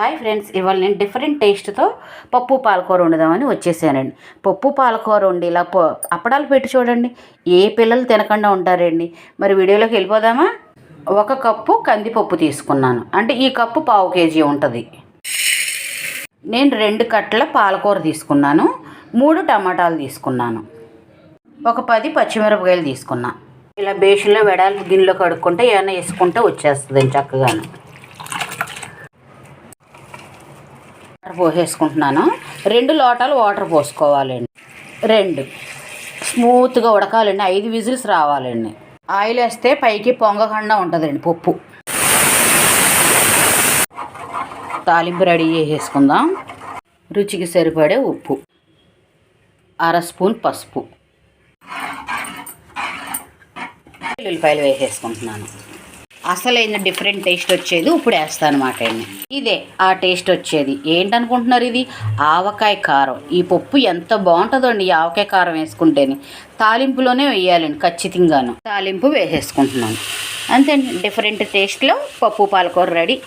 Hi friends ఇవాళ నేను different టేస్ట్తో పప్పు పాలకూర వండుదామని వచ్చేసానండి. పప్పు పాలకూర వండి ఇలా అప్పడాలు పెట్టి చూడండి. ఏ పిల్లలు తినకుండా ఉంటారండి. మరి వీడియోలోకి వెళ్ళిపోదామా? ఒక కప్పు కందిపప్పు తీసుకున్నాను. అంటే ఈ కప్పు పావు కేజీ ఉంటుంది. నేను రెండు కట్టల పాలకూర తీసుకున్నాను. మూడు టమాటాలు తీసుకున్నాను. ఒక పది పచ్చిమిరపకాయలు తీసుకున్నా. ఇలా బేషన్లో వెడాలి గిన్నెలో కడుక్కుంటే ఏమైనా వేసుకుంటే వచ్చేస్తుంది చక్కగాను. వాటర్ పోసేసుకుంటున్నాను. రెండు లోటాలు వాటర్ పోసుకోవాలండి. రెండు. స్మూత్గా ఉడకాలండి. ఐదు విజిల్స్ రావాలండి. ఆయిల్ వేస్తే పైకి పొంగకుండా ఉంటుందండి పప్పు. తాలింపు రెడీ చేసేసుకుందాం. రుచికి సరిపడే ఉప్పు. అర స్పూన్ పసుపు. ఉల్లిపాయలు వేసేసుకుంటున్నాను. అసలైన డిఫరెంట్ టేస్ట్ వచ్చేది ఇప్పుడు వేస్తాను అనమాట అండి ఇదే ఆ టేస్ట్ వచ్చేది. ఏంటనుకుంటున్నారు ఇది? ఆవకాయ కారం. ఈ పప్పు ఎంత బాగుంటుందో అండి ఈ ఆవకాయ కారం వేసుకుంటేనే. తాలింపులోనే వేయాలండి ఖచ్చితంగాను. తాలింపు వేసేసుకుంటున్నాను. అంతే డిఫరెంట్ టేస్ట్లో పప్పు పాలకూర రెడీ.